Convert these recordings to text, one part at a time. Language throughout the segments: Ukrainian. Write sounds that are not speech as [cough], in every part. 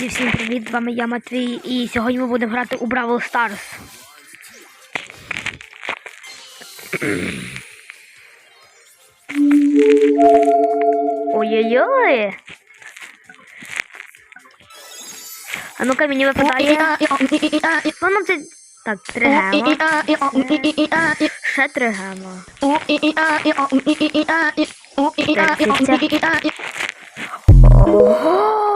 Друзі, всім привіт! З вами я Матвій і сьогодні ми будемо грати у Бравл Stars. Ой-ой-ой! А ну-ка мені випадає. Ну, це... Так, три гема. Ще три гема. Ого,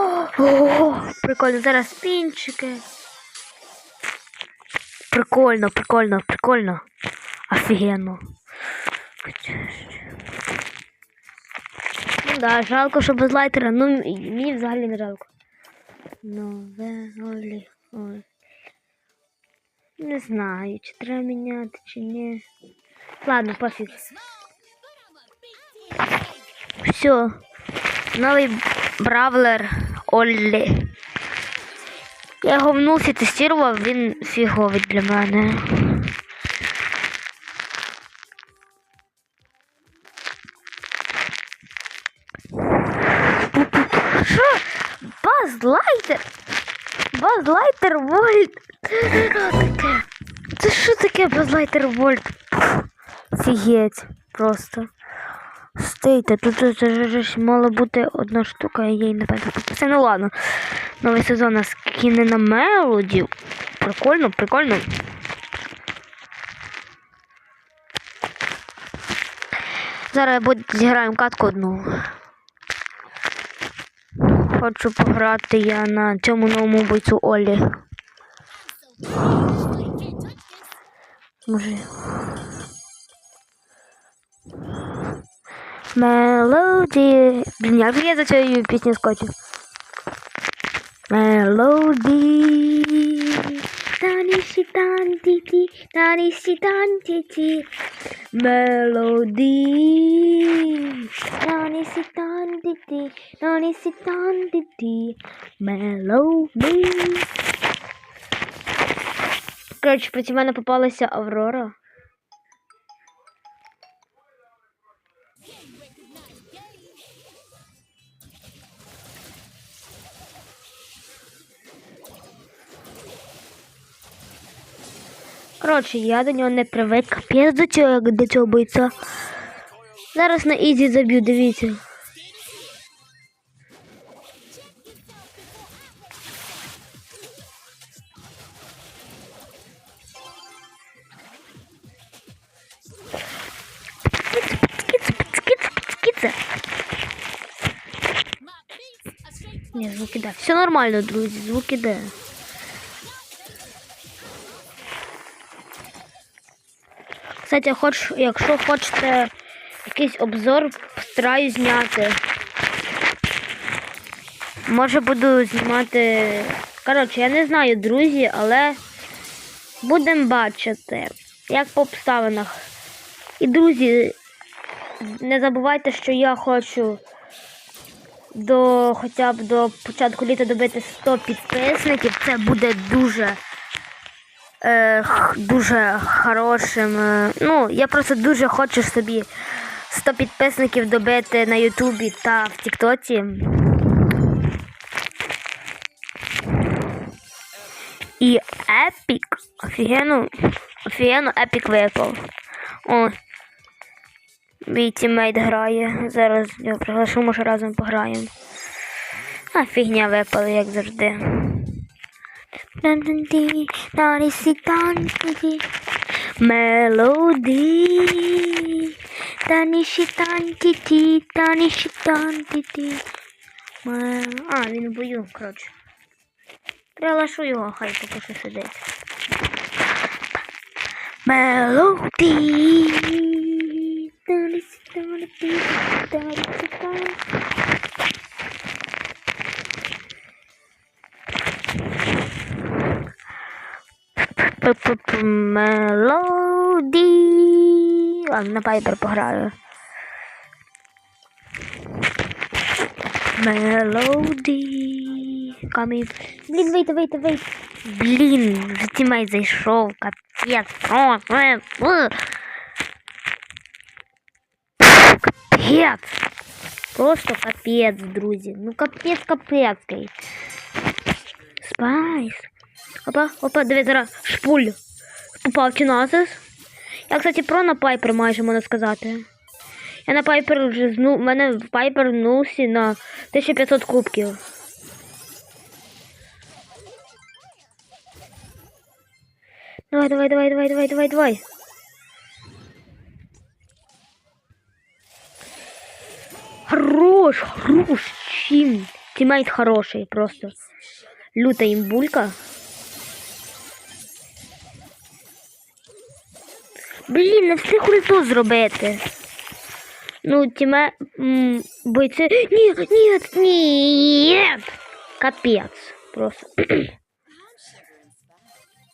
прикольно, зараз пінчики. Прикольно, прикольно, прикольно. Офігенно. Ну да, жалко, що без лайтера. Ну, мені взагалі не жалко. Нове олі. Ой. Не знаю, чи треба міняти, чи ні. Ладно, пофіг. Все. Новий бравлер Оллі. Я його в нусі тестував, він фіговий для мене. Що? Базлайтер? Базлайтер Вольт? Це що таке? Базлайтер Вольт? Офігеть просто. Стійте, тут ж мала бути одна штука, я її напевно підписав. Ну ладно. Новий сезон на скини на мелоді. Прикольно, прикольно. Зараз зіграємо катку одну. Хочу пограти я на цьому новому бойцю Олі. Може. Мелоді. Блін, як же я за цією пісню скочу? Мелоді. Таніші тантіті, таніші тантіті. Мелоді. Таніші тантіті, таніші тантіті. Мелоді. Коротше, проти мене попалася Аврора. Коротше, я до нього не привик. Капець до цього, до цього бойця. Зараз на ізі заб'ю, дивіться. Ні, звук іде. Все нормально, друзі, звук іде. Кстати, хоч, якщо хочете якийсь обзор, постараюсь зняти. Може буду знімати. Коротше, я не знаю, друзі, але будемо бачити, як по обставинах. І, друзі, не забувайте, що я хочу до хоча б до початку літа добити 100 підписників. Це буде дуже е, дуже хорошим. е, Ну, я просто дуже хочу собі 100 підписників добити на Ютубі та в Тіктоці. І епік. Офігенно, офігенно епік випав. О. Мій тіммейт грає. Зараз я приглашу, може разом пограємо. А фігня випала, як завжди. Дun-dun-dee, dun-dee-dee-dun-dee-dee. Мелодії. Таніші-тан-ті-ті, таніші-тан-ті-ті. Мел- А, він в бою, коротше. Приглашу його, хай поки що сидить. Мелодії. Таніші-тан-ті-ті, таніші-тан. П-п-п- Мелоді. Ладно, на Пайпер пограю. Мелоді. Камінь. Блін, вийти, вийти, вийти. Блін, вже тімейт зайшов. Капець. О, е, е. Капець. Просто капець, друзі. Ну капець, капець. Спайс. Опа, опа, диви зараз. Шпуль. Попав чиназис. Я, кстати, про на Пайпер майже можна сказати. Я на Пайпер вже зну. Мене в Пайпер нусі на 1500 кубків. Давай, давай, давай, давай, давай, давай, давай. Хорош, хорош, чим. Тиммейт хороший просто. Люта імбулька. Блін, не встиг ульту зробити. Ну, тіме... бойці... Ні, ні, ні. Капець. Просто.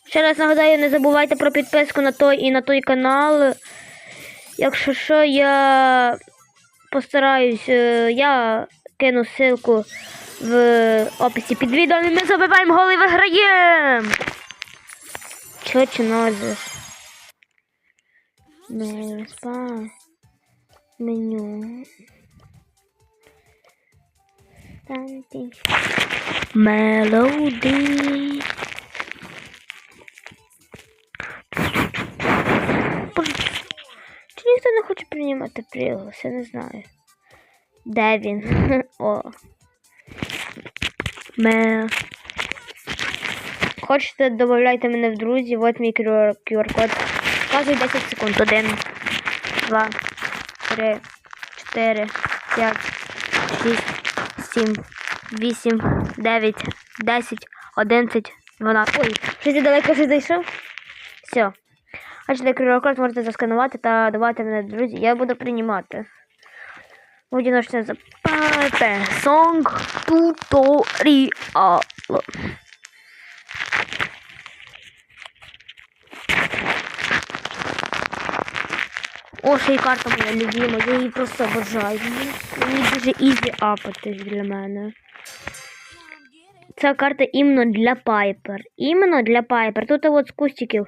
Ще раз нагадаю, не забувайте про підписку на той і на той канал. Якщо що, я постараюсь, е, я кину ссылку в описі під відео, і ми забиваємо гол і виграємо. Чо чи нозиш? Не спа. Меню. Станти. Мелоди. Чи ніхто не хоче приймати приголос? Я не знаю. Де він? [laughs] О. Ме. Хочете, додавайте мене в друзі, от мій QR-код. Вказуй 10 секунд. 1, 2, 3, 4, 5, 6, 7, 8, 9, 10, 11, 12. Ой, щось я далеко вже зайшов. Все. Хочете QR-код можете засканувати та давати мене друзі. Я буду приймати. Буде наш за Piper Й карта моя любима, я її просто обожаю. Мені дуже ізі апати для мене. Ця карта іменно для Пайпер. Іменно для Пайпер. Тут от з кустиків.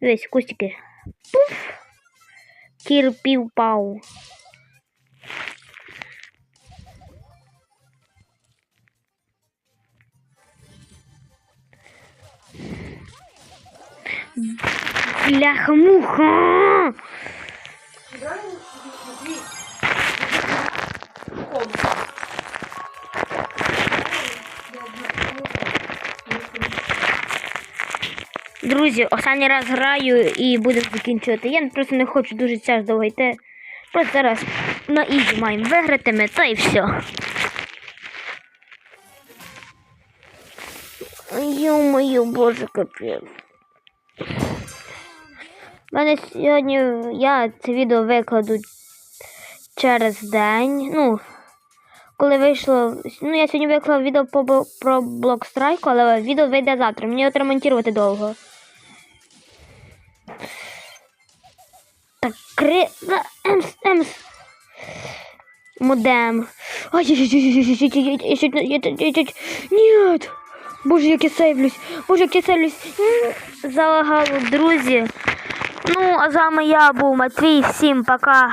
Дивись, кустики. Пуф. Кір-пів-пау. Бляха-муха! Друзі, останній раз граю і будемо закінчувати. Я просто не хочу дуже час довго йти. Просто зараз на ізі маємо виграти ми, та і все. Ё-моё, боже, капець. У мене сьогодні я це відео викладу через день. Ну, коли вийшло. Ну, я сьогодні виклав відео по, про блокстрайку, але відео вийде завтра. Мені його ремонтувати довго. Так, кри... Емс, емс. Модем. Ай, Ні. Боже, як я сейвлюсь. Боже, як я сейвлюсь. Залагало, друзі. Ну, а з вами я був Матвій. Всім пока.